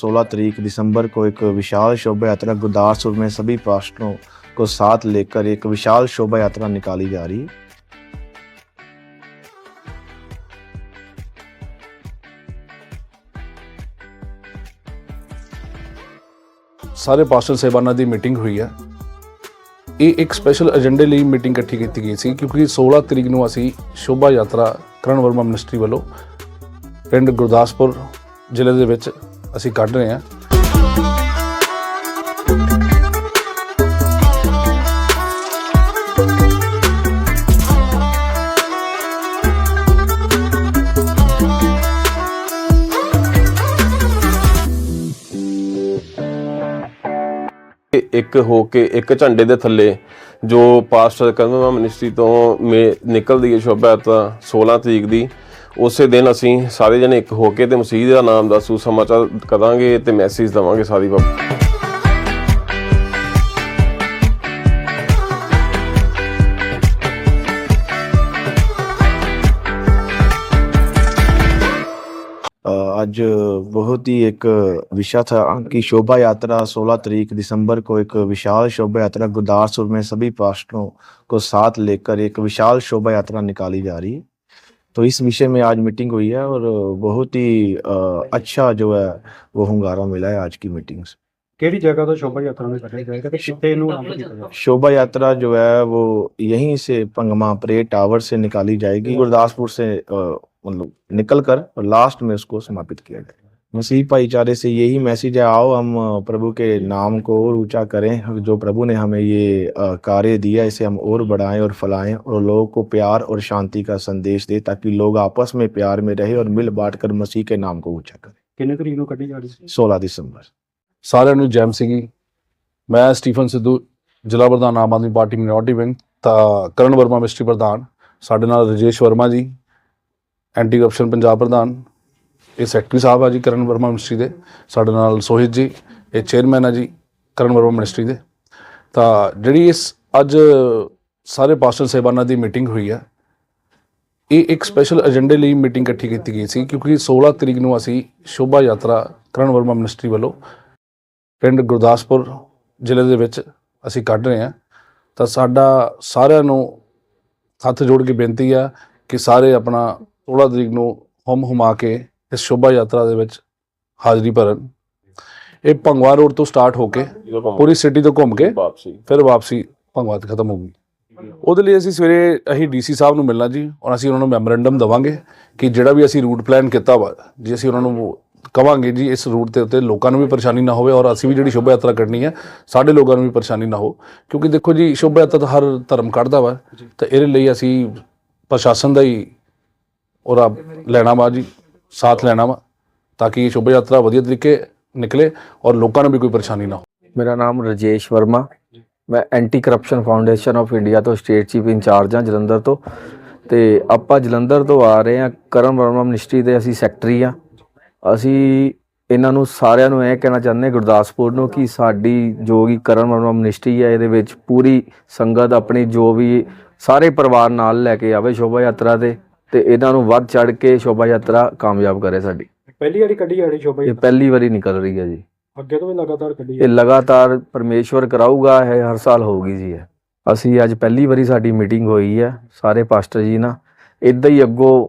16 तारीख दिसंबर को एक विशाल शोभा यात्रा गुरदासपुर में सभी पास्टरों को साथ लेकर एक विशाल शोभा यात्रा निकाली जा रही है ਸਾਰੇ ਪਾਸਟਰ ਸੇਵਾਨਾਂ ਦੀ ਮੀਟਿੰਗ ਹੋਈ ਹੈ ਇਹ ਇੱਕ ਸਪੈਸ਼ਲ ਏਜੰਡੇ ਲਈ ਮੀਟਿੰਗ ਇਕੱਠੀ ਕੀਤੀ ਗਈ ਸੀ ਕਿਉਂਕਿ 16 ਤਰੀਕ ਨੂੰ ਅਸੀਂ ਸ਼ੋਭਾ ਯਾਤਰਾ ਕਰਨ ਵਰਮਾ ਮਿਨਿਸਟਰੀ ਵੱਲੋਂ ਪਿੰਡ ਗੁਰਦਾਸਪੁਰ ਜ਼ਿਲ੍ਹੇ ਦੇ ਵਿੱਚ ਅਸੀਂ ਕੱਢ ਰਹੇ ਹਾਂ। ਇੱਕ ਹੋ ਕੇ ਇੱਕ ਝੰਡੇ ਦੇ ਥੱਲੇ ਜੋ ਪਾਸਟਰ ਕਨਵਰਮਾ ਮਿਨਿਸਟਰੀ ਤੋਂ ਮੇ- ਨਿਕਲਦੀ ਹੈ ਸ਼ੋਭਾ ਤਾਂ 16 ਤਰੀਕ ਦੀ ਉਸੇ ਦਿਨ ਅਸੀਂ ਸਾਰੇ ਜਣੇ ਇੱਕ ਹੋ ਕੇ ਤੇ ਮਸੀਹ ਦਾ ਨਾਮ ਦਾ ਸੁਸਮਾਚਾਰ ਕਰਾਂਗੇ ਤੇ ਮੈਸੇਜ ਦਵਾਂਗੇ ਸਾਰੀ ਪਬਲਿਕ अ, आज बहुत ही एक विषय था कि शोभा यात्रा 16 तारीख दिसंबर को एक विशाल शोभा यात्रा गुरदासपुर में सभी पास्टरों को साथ लेकर एक विशाल शोभा यात्रा निकाली जा रही है तो इस विषय में आज मीटिंग हुई है और बहुत ही अ, अच्छा जो है वो hunगारा मिला है आज की मीटिंग से ਕਿਹੜੀ ਜਗ੍ਹਾ ਤੋਂ ਸ਼ੋਭਾ ਯਾਤਰਾ ਨੂੰ ਕੱਢਿਆ ਜਾਏਗਾ ਤੇ ਕਿੱਥੇ ਇਹਨੂੰ ਆਰੰਭ ਕੀਤਾ ਜਾਏਗਾ शोभा यात्रा जो है वो यहीं से पंगमा परेड टावर से निकाली जाएगी गुरदासपुर से अ, मतलब निकल कर और लास्ट में उसको समापित किया जाएगा मसीह भाईचारे से यही मैसेज है आओ हम अ, प्रभु के नाम को और ऊंचा करें जो प्रभु ने हमें ये अ, कार्य दिया इसे हम और बढ़ाएं और फैलाएं और लोगों को प्यार और शांति का संदेश दें ताकि लोग आपस में प्यार में रहे और मिल बांट कर मसीह के नाम को ऊंचा करें ਕਿੰਨੇ ਤਰੀਕ ਨੂੰ ਕੱਢੀ ਜਾ ਰਹੀ ਸੀ सोलह दिसंबर ਸਾਰਿਆਂ ਨੂੰ ਜੈਮ ਸੀਗੀ ਮੈਂ ਸਟੀਫਨ ਸਿੱਧੂ ਜ਼ਿਲ੍ਹਾ ਪ੍ਰਧਾਨ Aam Aadmi party minority wing ਤਾਂ ਕਰਨ ਵਰਮਾ ਮਿਸਟਰੀ ਪ੍ਰਧਾਨ ਸਾਡੇ ਨਾਲ ਰਜੇਸ਼ ਵਰਮਾ ਜੀ ਐਂਟੀ ਕਰਪਸ਼ਨ ਪੰਜਾਬ ਪ੍ਰਧਾਨ ਇਹ ਸੈਕਟਰੀ ਸਾਹਿਬ ਆ ਜੀ, ਕਰਨ ਵਰਮਾ ਮਿਨਿਸਟਰੀ ਦੇ। ਸਾਡੇ ਨਾਲ ਸੋਹਿਤ ਜੀ, ਇਹ ਚੇਅਰਮੈਨ ਆ ਜੀ, ਕਰਨ ਵਰਮਾ ਮਿਨਿਸਟਰੀ ਦੇ। ਤਾਂ ਜਿਹੜੀ ਇਸ ਅੱਜ ਸਾਰੇ ਪਾਸਟਰ ਸੇਵਾਨਾਂ ਦੀ ਮੀਟਿੰਗ ਹੋਈ ਆ, ਇਹ ਇੱਕ ਸਪੈਸ਼ਲ ਏਜੰਡੇ ਲਈ ਮੀਟਿੰਗ ਇਕੱਠੀ ਕੀਤੀ ਗਈ ਸੀ, ਕਿਉਂਕਿ 16 ਤਰੀਕ ਨੂੰ ਅਸੀਂ ਸ਼ੋਭਾ ਯਾਤਰਾ ਕਰਨ ਵਰਮਾ ਮਿਨਿਸਟਰੀ ਵੱਲੋਂ ਪਿੰਡ ਗੁਰਦਾਸਪੁਰ ਜ਼ਿਲ੍ਹੇ ਦੇ ਵਿੱਚ ਅਸੀਂ ਕੱਢ ਰਹੇ ਹਾਂ। ਤਾਂ ਸਾਡਾ ਸਾਰਿਆਂ ਨੂੰ ਹੱਥ ਜੋੜ ਕੇ ਬੇਨਤੀ ਆ ਕਿ ਸਾਰੇ ਆਪਣਾ 16 ਤਰੀਕ ਨੂੰ ਹਮ ਹੁਮਾ ਕੇ ਇਸ ਸ਼ੋਭਾ ਯਾਤਰਾ ਦੇ ਵਿੱਚ ਹਾਜ਼ਰੀ ਭਰਨ। ਇਹ ਭੰਗਵਾ ਰੋਡ ਤੋਂ ਸਟਾਰਟ ਹੋ ਕੇ ਪੂਰੀ ਸਿਟੀ ਤੋਂ ਘੁੰਮ ਕੇ ਵਾਪਸੀ। ਫਿਰ ਵਾਪਸੀ ਭੰਗਵਾ ਤੇ ਖਤਮ ਹੋਊਗੀ ਉਹਦੇ ਲਈ ਅਸੀਂ ਸਵੇਰੇ ਅਸੀਂ ਡੀਸੀ ਸਾਹਿਬ ਨੂੰ ਮਿਲਣਾ ਜੀ ਔਰ ਅਸੀਂ ਉਹਨਾਂ ਨੂੰ ਮੈਮੋਰੈਂਡਮ ਦਵਾਂਗੇ ਕਿ ਜਿਹੜਾ ਵੀ ਅਸੀਂ ਰੂਟ ਪਲਾਨ ਕੀਤਾ ਵਾ ਜੇ ਅਸੀਂ ਉਹਨਾਂ ਨੂੰ ਕਵਾਂਗੇ ਜੀ ਇਸ ਰੂਟ ਦੇ ਉੱਤੇ ਲੋਕਾਂ ਨੂੰ ਵੀ ਪਰੇਸ਼ਾਨੀ ਨਾ ਹੋਵੇ ਔਰ ਅਸੀਂ ਵੀ ਜਿਹੜੀ ਸ਼ੋਭਾ ਯਾਤਰਾ ਕੱਢਣੀ ਹੈ ਸਾਡੇ ਲੋਕਾਂ ਨੂੰ ਵੀ ਪਰੇਸ਼ਾਨੀ ਨਾ ਹੋ। ਕਿਉਂਕਿ ਦੇਖੋ ਜੀ ਸ਼ੋਭਾ ਯਾਤਰਾ ਤਾਂ ਹਰ ਧਰਮ ਕੱਢਦਾ ਵਾ ਤਾਂ ਇਹਦੇ ਲਈ ਅਸੀਂ ਪ੍ਰਸ਼ਾਸਨ ਦਾ ਹੀ ਉਹਦਾ ਲੈਣਾ ਵਾ ਜੀ। ਸਾਥ ਲੈਣਾ ਵਾ ਤਾਂ ਕਿ ਇਹ ਸ਼ੋਭਾ ਯਾਤਰਾ ਵਧੀਆ ਤਰੀਕੇ ਨਿਕਲੇ ਔਰ ਲੋਕਾਂ ਨੂੰ ਵੀ ਕੋਈ ਪਰੇਸ਼ਾਨੀ ਨਾ ਹੋ ਮੇਰਾ ਨਾਮ ਰਜੇਸ਼ ਵਰਮਾ। ਮੈਂ anti corruption foundation of India ਤੋਂ ਸਟੇਟ ਚੀਫ ਇੰਚਾਰਜ ਹਾਂ ਜਲੰਧਰ ਤੋਂ। ਤੇ ਆਪਾਂ ਜਲੰਧਰ ਤੋਂ ਆ ਰਹੇ ਹਾਂ, ਕਰਮ ਵਰਮਾ ਮਿਨਿਸਟਰੀ ਦੇ ਅਸੀਂ ਸੈਕਟਰੀ ਆ ਅਸੀਂ ਇਹਨਾਂ ਨੂੰ ਸਾਰਿਆਂ ਨੂੰ ਇਹ ਕਹਿਣਾ ਚਾਹੁੰਦੇ ਹਾਂ, ਗੁਰਦਾਸਪੁਰ ਨੂੰ ਕਿ ਸਾਡੀ ਜੋ ਵੀ ਕਰਮ ਵਰਮਾ ਮਿਨਿਸਟਰੀ ਹੈ, ਇਹਦੇ ਵਿੱਚ ਪੂਰੀ ਸੰਗਤ ਆਪਣੀ ਜੋ ਵੀ ਸਾਰੇ ਪਰਿਵਾਰ ਨਾਲ ਲੈ ਕੇ ਆਵੇ ਸ਼ੋਭਾ ਯਾਤਰਾ ਤੇ ਤੇ ਇਹਨਾਂ ਨੂੰ ਵੱਧ ਚੜ ਕੇ ਸ਼ੋਭਾ ਯਾਤਰਾ ਕਾਮਯਾਬ ਕਰੇ ਸਾਡੀ। ਪਹਿਲੀ ਵਾਰੀ ਕੱਢੀ ਜਾ ਰਹੀ ਸ਼ੋਭਾ ਇਹ ਯਾਤਰਾ? ਪਹਿਲੀ ਵਾਰੀ ਨਿਕਲ ਰਹੀ ਹੈ ਜੀ। ਅੱਗੇ ਤੋਂ ਵੀ ਲਗਾਤਾਰ ਕੱਢੀ ਇਹ ਲਗਾਤਾਰ ਪਰਮੇਸ਼ਵਰ ਕਰਾਊਗਾ ਇਹ ਹਰ ਸਾਲ ਹੋਊਗੀ ਜੀ ਇਹ। ਅਸੀਂ ਅੱਜ ਪਹਿਲੀ ਵਾਰੀ ਸਾਡੀ ਮੀਟਿੰਗ ਹੋਈ ਹੈ ਸਾਰੇ ਪਾਸਟਰ ਜੀ ਨਾਲ। ਇਦਾਂ ਹੀ ਅੱਗੋਂ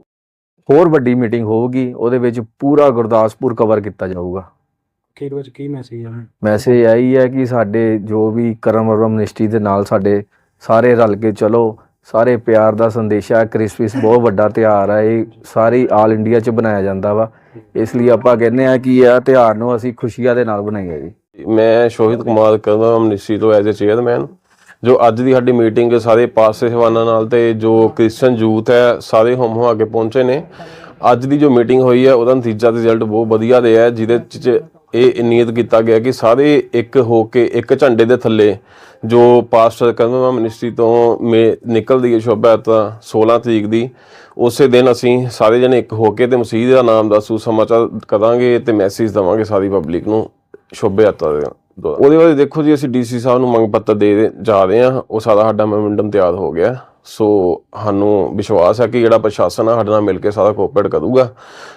ਹੋਰ ਵੱਡੀ ਮੀਟਿੰਗ ਹੋਊਗੀ ਉਹਦੇ ਵਿੱਚ ਪੂਰਾ ਗੁਰਦਾਸਪੁਰ ਕਵਰ ਕੀਤਾ ਜਾਊਗਾ। ਅਖੀਰ ਵਿੱਚ ਕੀ ਮੈਸੇਜ ਹੈ ਮੈਸੇਜ ਆਈ ਹੈ ਕਿ ਸਾਡੇ ਜੋ ਵੀ ਕਰਮ ਵਰਮ ਦੇ ਨਾਲ ਸਾਡੇ ਸਾਰੇ ਰਲ ਕੇ ਚਲੋ ਸਾਰੇ ਪਿਆਰ ਦਾ ਸੰਦੇਸ਼ਾ ਹੈ ਕ੍ਰਿਸਮਸ ਬਹੁਤ ਵੱਡਾ ਤਿਉਹਾਰ ਹੈ ਇਹ ਸਾਰੀ ਆਲ ਇੰਡੀਆ 'ਚ ਬਣਾਇਆ ਜਾਂਦਾ ਵਾ। ਇਸ ਲਈ ਆਪਾਂ ਕਹਿੰਦੇ ਆ ਕਿ ਇਹ ਤਿਉਹਾਰ ਨੂੰ ਅਸੀਂ ਖੁਸ਼ੀਆਂ ਦੇ ਨਾਲ ਬਣਾਈਏ ਜੀ। ਮੈਂ ਸ਼ੋਹਿਤ ਕੁਮਾਰ ਕਰਦਾ ਮਿਨਿਸਟਰੀ ਤੋਂ ਐਜ਼ ਅ ਚੇਅਰਮੈਨ ਜੋ ਅੱਜ ਦੀ ਸਾਡੀ ਮੀਟਿੰਗ ਸਾਰੇ ਪਾਸੇ ਸੇਵਾਨਾਂ ਨਾਲ ਤੇ ਜੋ ਕ੍ਰਿਸਚਨ ਯੂਥ ਹੈ ਸਾਰੇ ਹਮ ਹੋ ਕੇ ਪਹੁੰਚੇ ਨੇ। ਅੱਜ ਦੀ ਜੋ ਮੀਟਿੰਗ ਹੋਈ ਹੈ ਉਹਦਾ ਨਤੀਜਾ ਤੇ ਰਿਜ਼ਲਟ ਬਹੁਤ ਵਧੀਆ ਰਿਹਾ ਹੈ, ਜਿਹਦੇ ਚ ਇਹ ਨੀਅਤ ਕੀਤਾ ਗਿਆ ਕਿ ਸਾਰੇ ਇੱਕ ਹੋ ਕੇ ਇੱਕ ਝੰਡੇ ਦੇ ਥੱਲੇ ਜੋ ਪਾਸਟਰ ਕਨਵਰਮਾ ਮਿਨਿਸਟਰੀ ਤੋਂ ਮੇ- ਨਿਕਲਦੀ ਹੈ ਸ਼ੋਭਾ ਯਾਤਰਾ 16 ਤਰੀਕ ਦੀ, ਉਸੇ ਦਿਨ ਅਸੀਂ ਸਾਰੇ ਜਣੇ ਇੱਕ ਹੋ ਕੇ ਤੇ ਮਸੀਹ ਦਾ ਨਾਮ ਦਾ ਸੁਸਮਾਚਾਰ ਕਰਾਂਗੇ ਤੇ ਮੈਸੇਜ ਦਵਾਂਗੇ ਸਾਰੀ ਪਬਲਿਕ ਨੂੰ ਸ਼ੋਭਾ ਯਾਤਰਾ ਦੇ ਉਹਦੇ ਬਾਰੇ ਦੇਖੋ ਜੀ, ਅਸੀਂ ਡੀਸੀ ਸਾਹਿਬ ਨੂੰ ਮੰਗ ਪੱਤਰ ਦੇ ਦੇ- ਜਾ ਰਹੇ ਹਾਂ। ਉਹ ਸਾਰਾ ਸਾਡਾ ਮੈਮੋਰੰਡਮ ਤਿਆਰ ਹੋ ਗਿਆ। ਸੋ ਸਾਨੂੰ ਵਿਸ਼ਵਾਸ ਹੈ ਕਿ ਜਿਹੜਾ ਪ੍ਰਸ਼ਾਸਨ ਆ ਸਾਡੇ ਨਾਲ ਮਿਲ ਕੇ ਸਾਰਾ ਕੋਆਪਰੇਟ ਕਰੂਗਾ।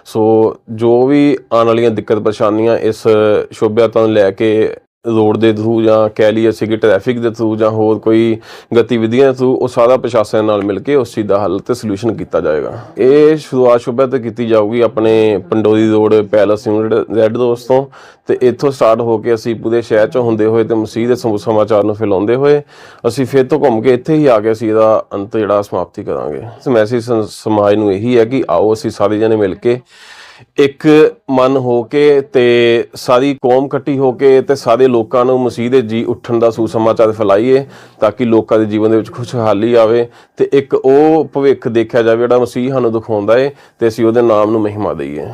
ਸੋ ਜੋ ਵੀ ਆਉਣ ਵਾਲੀਆਂ ਦਿੱਕਤ ਪਰੇਸ਼ਾਨੀਆਂ ਇਸ ਸ਼ੋਭਿਆਤਾ ਨੂੰ ਲੈ ਕੇ ਰੋਡ ਦੇ ਥਰੂ ਜਾਂ ਕਹਿ ਲਈਏ ਅਸੀਂ ਕਿ ਟ੍ਰੈਫਿਕ ਦੇ ਥਰੂ ਜਾਂ ਹੋਰ ਕੋਈ ਗਤੀਵਿਧੀਆਂ ਦੇ ਥਰੂ ਉਹ ਸਾਰਾ ਪ੍ਰਸ਼ਾਸਨ ਨਾਲ ਮਿਲ ਕੇ ਉਸ ਚੀਜ਼ ਦਾ ਹੱਲ ਤੇ ਸੋਲੂਸ਼ਨ ਕੀਤਾ ਜਾਏਗਾ। ਇਹ ਸ਼ੁਰੂਆਤ ਸ਼ੁਭਿਆ ਤੇ ਕੀਤੀ ਜਾਊਗੀ ਆਪਣੇ Pandori road palace unit red ਦੋਸਤ। ਤੋਂ ਤੇ ਇੱਥੋਂ ਸਟਾਰਟ ਹੋ ਕੇ ਅਸੀਂ ਪੂਰੇ ਸ਼ਹਿਰ 'ਚ ਹੁੰਦੇ ਹੋਏ ਤੇ ਮਸੀਹ ਦੇ ਸਮੂ- ਸਮਾਚਾਰ ਨੂੰ ਫੈਲਾਉਂਦੇ ਹੋਏ ਅਸੀਂ ਫਿਰ ਤੋਂ ਘੁੰਮ ਕੇ ਇੱਥੇ ਹੀ ਆ ਕੇ ਅਸੀਂ ਇਹਦਾ ਅੰਤ ਜਿਹੜਾ ਸਮਾਪਤੀ ਕਰਾਂਗੇ। ਇਸ ਮੈਸੇਜ ਸਮਾਜ ਨੂੰ ਇਹੀ ਹੈ ਕਿ ਆਓ ਅਸੀਂ ਸਾਰੇ ਜਣੇ ਮਿਲ ਕੇ ਇੱਕ ਮਨ ਹੋ ਕੇ ਤੇ ਸਾਰੀ ਕੌਮ ਇਕੱਠੀ ਹੋ ਕੇ ਤੇ ਸਾਰੇ ਲੋਕਾਂ ਨੂੰ ਮਸੀਹ ਦੇ ਜੀ ਉੱਠਣ ਦਾ ਸੁਸਮਾਚਾਰ ਫੈਲਾਈਏ ਤਾਂ ਕਿ ਲੋਕਾਂ ਦੇ ਜੀਵਨ ਦੇ ਵਿੱਚ ਖੁਸ਼ਹਾਲੀ ਆਵੇ ਤੇ ਇੱਕ ਉਹ ਭਵਿੱਖ ਦੇਖਿਆ ਜਾਵੇ ਜਿਹੜਾ ਮਸੀਹ ਸਾਨੂੰ ਦਿਖਾਉਂਦਾ ਏ ਤੇ ਅਸੀਂ ਉਹਦੇ ਨਾਮ ਨੂੰ ਮਹਿਮਾ ਦਈਏ।